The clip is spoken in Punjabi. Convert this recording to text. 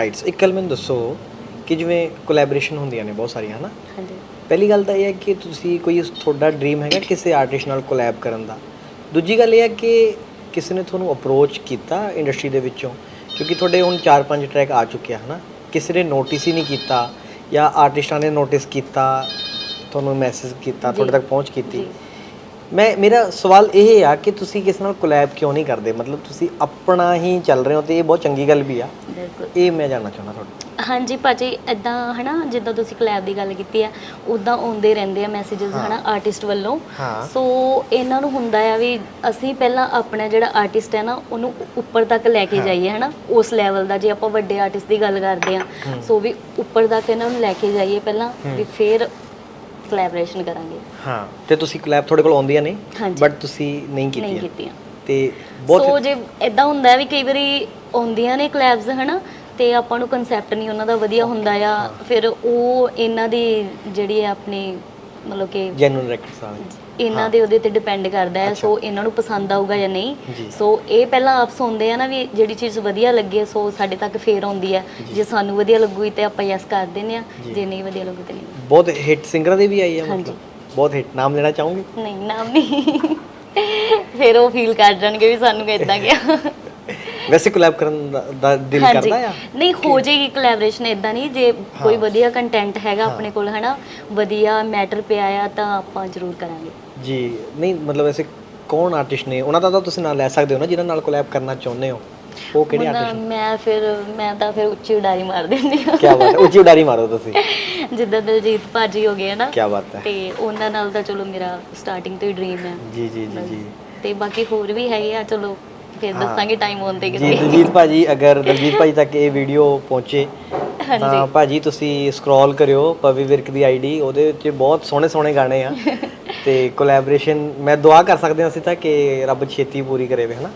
ਰਾਈਟਸ ਇੱਕ ਗੱਲ ਮੈਨੂੰ ਦੱਸੋ ਕਿ ਜਿਵੇਂ ਕੋਲੈਬੋਰੇਸ਼ਨ ਹੁੰਦੀਆਂ ਨੇ ਬਹੁਤ ਸਾਰੀਆਂ ਹਨਾ? ਹਾਂਜੀ। ਪਹਿਲੀ ਗੱਲ ਤਾਂ ਇਹ ਹੈ ਕਿ ਤੁਸੀਂ ਕੋਈ ਤੁਹਾਡਾ ਡ੍ਰੀਮ ਹੈਗਾ ਕਿਸੇ ਆਰਟਿਸਟ ਨਾਲ ਕੋਲੈਬ ਕਰਨ ਦਾ। ਦੂਜੀ ਗੱਲ ਇਹ ਹੈ ਕਿ ਕਿਸੇ ਨੇ ਤੁਹਾਨੂੰ ਅਪਰੋਚ ਕੀਤਾ ਇੰਡਸਟਰੀ ਦੇ ਵਿੱਚੋਂ? ਕਿਉਂਕਿ ਤੁਹਾਡੇ ਹੁਣ 4-5 ਟਰੈਕ ਆ ਚੁੱਕੇ ਆ ਹਨਾ? ਕਿਸੇ ਨੇ ਨੋਟਿਸ ਹੀ ਨਹੀਂ ਕੀਤਾ ਜਾਂ ਆਰਟਿਸਟਾਂ ਨੇ ਨੋਟਿਸ ਕੀਤਾ ਤੁਹਾਨੂੰ ਮੈਸੇਜ ਕੀਤਾ ਤੁਹਾਡੇ ਤੱਕ ਪਹੁੰਚ ਕੀਤੀ। ਮੈਂ ਮੇਰਾ ਸਵਾਲ ਇਹ ਆ ਕਿ ਤੁਸੀਂ ਕਿਸੇ ਨਾਲ ਕੋਲੈਬ ਕਿਉਂ ਨਹੀਂ ਕਰਦੇ? ਮਤਲਬ ਤੁਸੀਂ ਆਪਣਾ ਹੀ ਚੱਲ ਰਹੇ ਹੋ ਤੇ ਇਹ ਬਹੁਤ ਚੰਗੀ ਗੱਲ ਵੀ ਆ। ਬਿਲਕੁਲ। ਇਹ ਮੈਂ ਜਾਣਨਾ ਚਾਹੁੰਦਾ ਤੁਹਾਡਾ ਹਾਂਜੀ ਭਾਜੀ ਇਦਾਂ ਹਨਾ ਜਿੱਦਾਂ ਤੁਸੀਂ ਕਲੈਬ ਦੀ ਗੱਲ ਕੀਤੀ ਆ ਉਦਾਂ ਆਉਂਦੇ ਰਹਿੰਦੇ ਆ ਮੈਸੇजेस ਹਨਾ ਆਰਟਿਸਟ ਵੱਲੋਂ। ਹਾਂ। ਸੋ ਇਹਨਾਂ ਨੂੰ ਹੁੰਦਾ ਆ ਵੀ ਅਸੀਂ ਪਹਿਲਾਂ ਆਪਣਾ ਜਿਹੜਾ ਆਰਟਿਸਟ ਹੈ ਨਾ ਉਹਨੂੰ ਉੱਪਰ ਤੱਕ ਲੈ ਕੇ ਜਾਈਏ ਹਨਾ। ਉਸ ਲੈਵਲ ਦਾ ਜੇ ਆਪਾਂ ਵੱਡੇ ਆਰਟਿਸਟ ਦੀ ਗੱਲ ਕਰਦੇ ਆ। ਸੋ ਵੀ ਉੱਪਰ ਤੱਕ ਇਹਨਾਂ ਨੂੰ ਲੈ ਕੇ ਜਾਈਏ ਪਹਿਲਾਂ ਵੀ ਫਿਰ ਕੋਲੈਬੋਰੇਸ਼ਨ ਕਰਾਂਗੇ। ਹਾਂ ਤੇ ਤੁਸੀਂ ਕੋਲੈਬ ਤੁਹਾਡੇ ਕੋਲ ਆਉਂਦੀਆਂ ਨੇ ਹਾਂਜੀ। ਬਟ ਤੁਸੀਂ ਨਹੀਂ ਨਹੀਂ ਕੀਤੀਆਂ। ਕੀਤੀਆਂ। ਤੇ ਸੋ ਬਹੁਤ ਜੇ ਇਦਾਂ ਹੁੰਦਾ ਵੀ ਕਈ ਵਾਰੀ ਆਉਂਦੀਆਂ ਨੇ ਕਲੈਬਸ ਹਨਾ ਤੇ ਆਪਾਂ ਨੂੰ ਕਨਸੈਪਟ ਨਹੀਂ ਉਹਨਾਂ ਦਾ ਵਧੀਆ ਹੁੰਦਾ ਆ ਫਿਰ ਉਹ ਇਹਨਾਂ ਦੀ ਜਿਹੜੀ ਹੈ ਆਪਣੀ ਮਤਲਬ ਕਿ ਜੈਨੂਨ ਰੈਕਟਸ ਵਾਲੇ ਇਹਨਾਂ ਦੇ ਉਹਦੇ ਤੇ ਡਿਪੈਂਡ ਕਰਦਾ ਹੈ ਸੋ ਇਹਨਾਂ ਨੂੰ ਪਸੰਦ ਆਊਗਾ ਜਾਂ ਨਹੀਂ। ਸੋ ਇਹ ਪਹਿਲਾਂ ਆਪ ਸੁਣਦੇ ਆ ਨਾ ਵੀ ਜਿਹੜੀ ਚੀਜ਼ ਵਧੀਆ ਲੱਗੇ ਸੋ ਸਾਡੇ ਤੱਕ ਫੇਰ ਆਉਂਦੀ ਹੈ। ਜੇ। ਸਾਨੂੰ ਵਧੀਆ ਲੱਗੂਗੀ ਤੇ ਆਪਾਂ ਯੈਸ ਕਰ ਦਿੰਦੇ ਆ ਜੇ। ਨਹੀਂ ਵਧੀਆ ਲੱਗੂ ਤੇ ਨਹੀਂ। ਬਹੁਤ ਹਿੱਟ ਸਿੰਗਰਾਂ ਦੇ ਵੀ ਆਈ ਹੈ। ਮਤਲਬ। ਬਹੁਤ ਹਿੱਟ ਨਾਮ ਲੈਣਾ ਚਾਹੋਗੇ? ਨਹੀਂ ਨਾਮ ਨਹੀਂ। ਫਿਰ ਉਹ ਫੀਲ ਕਰ ਜਾਣਗੇ ਵੀ ਸਾਨੂੰ ਇਦਾਂ ਗਿਆ ਵੈਸੇ ਕੋਲੈਬ ਕਰਨ ਦਾ- ਦਾ ਦਿਲ ਕਰਦਾ ਆ? ਨਹੀਂ ਹੋ ਜਾਏਗੀ ਕੋਲੈਬੋਰੇਸ਼ਨ ਇਦਾਂ ਨਹੀਂ ਜੇ ਕੋਈ ਵਧੀਆ ਕੰਟੈਂਟ ਹੈਗਾ ਆਪਣੇ ਕੋਲ ਹਨਾ ਵਧੀਆ ਮੈਟਰ ਪਿਆ ਆ ਤਾਂ ਆਪਾਂ ਜ਼ਰੂਰ ਕਰਾਂਗੇ। ਜੀ ਨਹੀਂ ਮਤਲਬ ਵੈਸੇ ਕੌਣ ਆਰਟਿਸਟ ਨੇ? ਉਹਨਾਂ ਦਾ ਤਾਂ ਤੁਸੀਂ ਨਾਂ ਲੈ ਸਕਦੇ ਹੋ ਨਾ ਜਿਨ੍ਹਾਂ ਨਾਲ ਕੋਲੈਬ ਕਰਨਾ ਚਾਹੁੰਦੇ ਹੋ। ਉਹ ਕਿਹੜੇ ਹੁਣ ਆਰਟਿਸਟ ਮੈਂ ਫਿਰ ਮੈਂ ਤਾਂ ਫਿਰ ਉੱਚੀ ਉਡਾਰੀ ਮਾਰ ਦਿੰਦੀ ਆ ਕੀ ਬਾਤ ਹੈ ਉੱਚੀ ਉਡਾਰੀ ਮਾਰੋ ਤੁਸੀਂ। ਜਿੱਦਾਂ ਦਿਲਜੀਤ ਭਾਜੀ ਹੋ ਗਏ ਨਾ ਕੀ ਬਾਤ ਹੈ। ਤੇ ਉਹਨਾਂ ਨਾਲ ਤਾਂ ਚਲੋ ਮੇਰਾ ਸਟਾਰਟਿੰਗ ਤੋਂ ਹੀ ਡ੍ਰੀਮ ਹੈ ਜੀ ਜੀ ਜੀ ਜੀ। ਤੇ ਬਾਕੀ ਹੋਰ ਵੀ ਹੈਗੇ ਆ ਚਲੋ। ਫਿਰ ਦੱਸਾਂਗੇ ਟਾਈਮ ਆਉਣ ਤੇ ਜੀ ਕਿਤੇ ਦਲਜੀਤ ਭਾਜੀ ਅਗਰ ਦਲਜੀਤ ਭਾਜੀ ਤੱਕ ਇਹ ਵੀਡੀਓ ਪਹੁੰਚੇ ਤਾਂ ਭਾਜੀ ਤੁਸੀਂ ਸਕਰੋਲ ਕਰਿਓ ਪਵੀ ਵਿਰਕ ਦੀ ਆਈਡੀ ਉਹਦੇ ਵਿੱਚ ਬਹੁਤ ਸੋਹਣੇ ਸੋਹਣੇ ਗਾਣੇ ਆ। ਤੇ ਕੋਲੈਬੋਰੇਸ਼ਨ ਮੈਂ ਦੁਆ ਕਰ ਸਕਦੇ ਹਾਂ ਅਸੀਂ ਤਾਂ ਕਿ ਰੱਬ ਛੇਤੀ ਪੂਰੀ ਕਰੇ ਵੇ ਹਨਾ?